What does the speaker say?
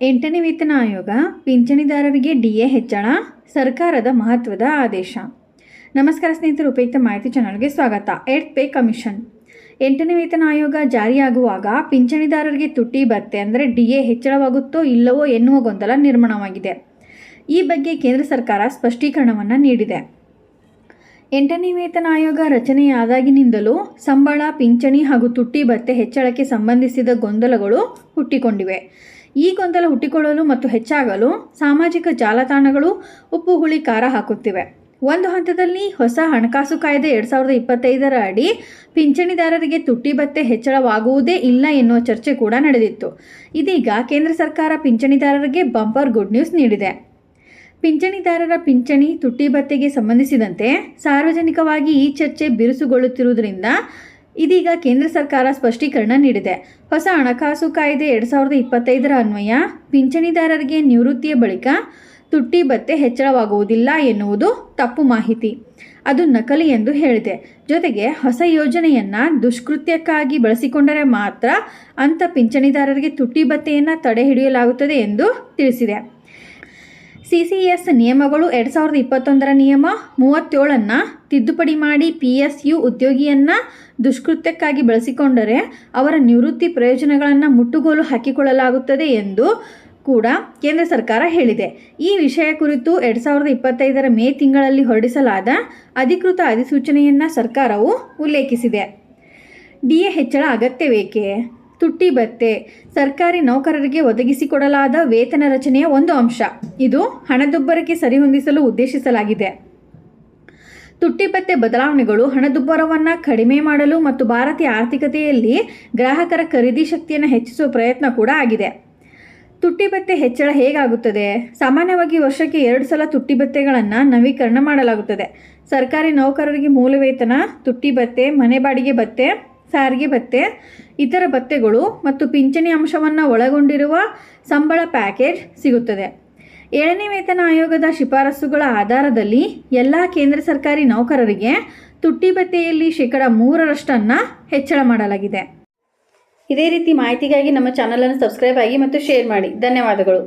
ಎಂಟನೇ ವೇತನ ಆಯೋಗ ಪಿಂಚಣಿದಾರರಿಗೆ ಡಿ ಎ ಹೆಚ್ಚಳ, ಸರ್ಕಾರದ ಮಹತ್ವದ ಆದೇಶ. ನಮಸ್ಕಾರ ಸ್ನೇಹಿತರು, ಉಪಯುಕ್ತ ಮಾಹಿತಿ ಚಾನಲ್ಗೆ ಸ್ವಾಗತ. Eight pay commission. ಎಂಟನೇ ವೇತನ ಆಯೋಗ ಜಾರಿಯಾಗುವಾಗ ಪಿಂಚಣಿದಾರರಿಗೆ ತುಟ್ಟಿ ಭತ್ತೆ ಅಂದರೆ ಡಿ ಎ ಹೆಚ್ಚಳವಾಗುತ್ತೋ ಇಲ್ಲವೋ ಎನ್ನುವ ಗೊಂದಲ ನಿರ್ಮಾಣವಾಗಿದೆ. ಈ ಬಗ್ಗೆ ಕೇಂದ್ರ ಸರ್ಕಾರ ಸ್ಪಷ್ಟೀಕರಣವನ್ನು ನೀಡಿದೆ. ಎಂಟನೇ ವೇತನ ಆಯೋಗ ರಚನೆಯಾದಾಗಿನಿಂದಲೂ ಸಂಬಳ, ಪಿಂಚಣಿ ಹಾಗೂ ತುಟ್ಟಿ ಭತ್ತೆ ಹೆಚ್ಚಳಕ್ಕೆ ಸಂಬಂಧಿಸಿದ ಗೊಂದಲಗಳು ಹುಟ್ಟಿಕೊಂಡಿವೆ. ಈ ಗೊಂದಲ ಹುಟ್ಟಿಕೊಳ್ಳಲು ಮತ್ತು ಹೆಚ್ಚಾಗಲು ಸಾಮಾಜಿಕ ಜಾಲತಾಣಗಳು ಉಪ್ಪು, ಹುಳಿ, ಖಾರ ಹಾಕುತ್ತಿವೆ. ಒಂದು ಹಂತದಲ್ಲಿ ಹೊಸ ಹಣಕಾಸು ಕಾಯ್ದೆ ಎರಡು ಸಾವಿರದ ಇಪ್ಪತ್ತೈದರ ಅಡಿ ಪಿಂಚಣಿದಾರರಿಗೆ ತುಟ್ಟಿ ಭತ್ತೆ ಹೆಚ್ಚಳವಾಗುವುದೇ ಇಲ್ಲ ಎನ್ನುವ ಚರ್ಚೆ ಕೂಡ ನಡೆದಿತ್ತು. ಇದೀಗ ಕೇಂದ್ರ ಸರ್ಕಾರ ಪಿಂಚಣಿದಾರರಿಗೆ ಬಂಪರ್ ಗುಡ್ ನ್ಯೂಸ್ ನೀಡಿದೆ. ಪಿಂಚಣಿದಾರರ ಪಿಂಚಣಿ, ತುಟ್ಟಿ ಭತ್ತೆಗೆ ಸಂಬಂಧಿಸಿದಂತೆ ಸಾರ್ವಜನಿಕವಾಗಿ ಈ ಚರ್ಚೆ ಬಿರುಸುಗೊಳ್ಳುತ್ತಿರುವುದರಿಂದ ಇದೀಗ ಕೇಂದ್ರ ಸರ್ಕಾರ ಸ್ಪಷ್ಟೀಕರಣ ನೀಡಿದೆ. ಹೊಸ ಹಣಕಾಸು ಕಾಯ್ದೆ ಎರಡು ಸಾವಿರದ ಇಪ್ಪತ್ತೈದರ ಅನ್ವಯ, ಪಿಂಚಣಿದಾರರಿಗೆ ನಿವೃತ್ತಿಯ ಬಳಿಕ ತುಟ್ಟಿ ಭತ್ತೆ ಹೆಚ್ಚಳವಾಗುವುದಿಲ್ಲ ಎನ್ನುವುದು ತಪ್ಪು ಮಾಹಿತಿ. ಅದು ನಕಲಿ ಎಂದು ಹೇಳಿದೆ. ಜೊತೆಗೆ ಹೊಸ ಯೋಜನೆಯನ್ನು ದುಷ್ಕೃತ್ಯಕ್ಕಾಗಿ ಬಳಸಿಕೊಂಡರೆ ಮಾತ್ರ ಅಂಥ ಪಿಂಚಣಿದಾರರಿಗೆ ತುಟ್ಟಿ ತಡೆ ತಡೆಹಿಡಿಯಲಾಗುತ್ತದೆ ಎಂದು ತಿಳಿಸಿದೆ. ಸಿಸಿಎಸ್ ನಿಯಮಗಳು ಎರಡು ಸಾವಿರದ ಇಪ್ಪತ್ತೊಂದರ ನಿಯಮ, ಮೂವತ್ತೇಳನ್ನು ತಿದ್ದುಪಡಿ ಮಾಡಿ ಪಿ ಎಸ್ ಯು ಉದ್ಯೋಗಿಯನ್ನು ದುಷ್ಕೃತ್ಯಕ್ಕಾಗಿ ಬಳಸಿಕೊಂಡರೆ ಅವರ ನಿವೃತ್ತಿ ಪ್ರಯೋಜನಗಳನ್ನು ಮುಟ್ಟುಗೋಲು ಹಾಕಿಕೊಳ್ಳಲಾಗುತ್ತದೆ ಎಂದು ಕೂಡ ಕೇಂದ್ರ ಸರ್ಕಾರ ಹೇಳಿದೆ. ಈ ವಿಷಯ ಕುರಿತು ಎರಡು ಸಾವಿರದ ಇಪ್ಪತ್ತೈದರ ಮೇ ತಿಂಗಳಲ್ಲಿ ಹೊರಡಿಸಲಾದ ಅಧಿಕೃತ ಅಧಿಸೂಚನೆಯನ್ನು ಸರ್ಕಾರವು ಉಲ್ಲೇಖಿಸಿದೆ. ಡಿ ಎ ಹೆಚ್ಚಳ ಅಗತ್ಯವೇಕೆ? ತುಟ್ಟಿ ಭತ್ತೆ ಸರ್ಕಾರಿ ನೌಕರರಿಗೆ ಒದಗಿಸಿಕೊಡಲಾದ ವೇತನ ರಚನೆಯ ಒಂದು ಅಂಶ. ಇದು ಹಣದುಬ್ಬರಕ್ಕೆ ಸರಿಹೊಂದಿಸಲು ಉದ್ದೇಶಿಸಲಾಗಿದೆ. ತುಟ್ಟಿ ಪತ್ತೆ ಬದಲಾವಣೆಗಳು ಹಣದುಬ್ಬರವನ್ನು ಕಡಿಮೆ ಮಾಡಲು ಮತ್ತು ಭಾರತೀಯ ಆರ್ಥಿಕತೆಯಲ್ಲಿ ಗ್ರಾಹಕರ ಖರೀದಿ ಶಕ್ತಿಯನ್ನು ಹೆಚ್ಚಿಸುವ ಪ್ರಯತ್ನ ಕೂಡ ಆಗಿದೆ. ತುಟ್ಟಿ ಭತ್ತೆ ಹೆಚ್ಚಳ ಹೇಗಾಗುತ್ತದೆ? ಸಾಮಾನ್ಯವಾಗಿ ವರ್ಷಕ್ಕೆ ಎರಡು ಸಲ ತುಟ್ಟಿ ಬತ್ತೆಗಳನ್ನು ನವೀಕರಣ ಮಾಡಲಾಗುತ್ತದೆ. ಸರ್ಕಾರಿ ನೌಕರರಿಗೆ ಮೂಲ ವೇತನ, ತುಟ್ಟಿ ಭತ್ತೆ ಮನೆ ಬಾಡಿಗೆ ಭತ್ತೆ ಸಾರಿಗೆ ಭತ್ತೆ, ಇತರ ಭತ್ತೆಗಳು ಮತ್ತು ಪಿಂಚಣಿ ಅಂಶವನ್ನು ಒಳಗೊಂಡಿರುವ ಸಂಬಳ ಪ್ಯಾಕೇಜ್ ಸಿಗುತ್ತದೆ. ಏಳನೇ ವೇತನ ಆಯೋಗದ ಶಿಫಾರಸುಗಳ ಆಧಾರದಲ್ಲಿ ಎಲ್ಲ ಕೇಂದ್ರ ಸರ್ಕಾರಿ ನೌಕರರಿಗೆ ತುಟ್ಟಿ ಭತ್ಯೆಯಲ್ಲಿ ಶೇಕಡ ಮೂರರಷ್ಟನ್ನು ಹೆಚ್ಚಳ ಮಾಡಲಾಗಿದೆ. ಇದೇ ರೀತಿ ಮಾಹಿತಿಗಾಗಿ ನಮ್ಮ ಚಾನಲನ್ನು ಸಬ್ಸ್ಕ್ರೈಬ್ ಆಗಿ ಮತ್ತು ಶೇರ್ ಮಾಡಿ. ಧನ್ಯವಾದಗಳು.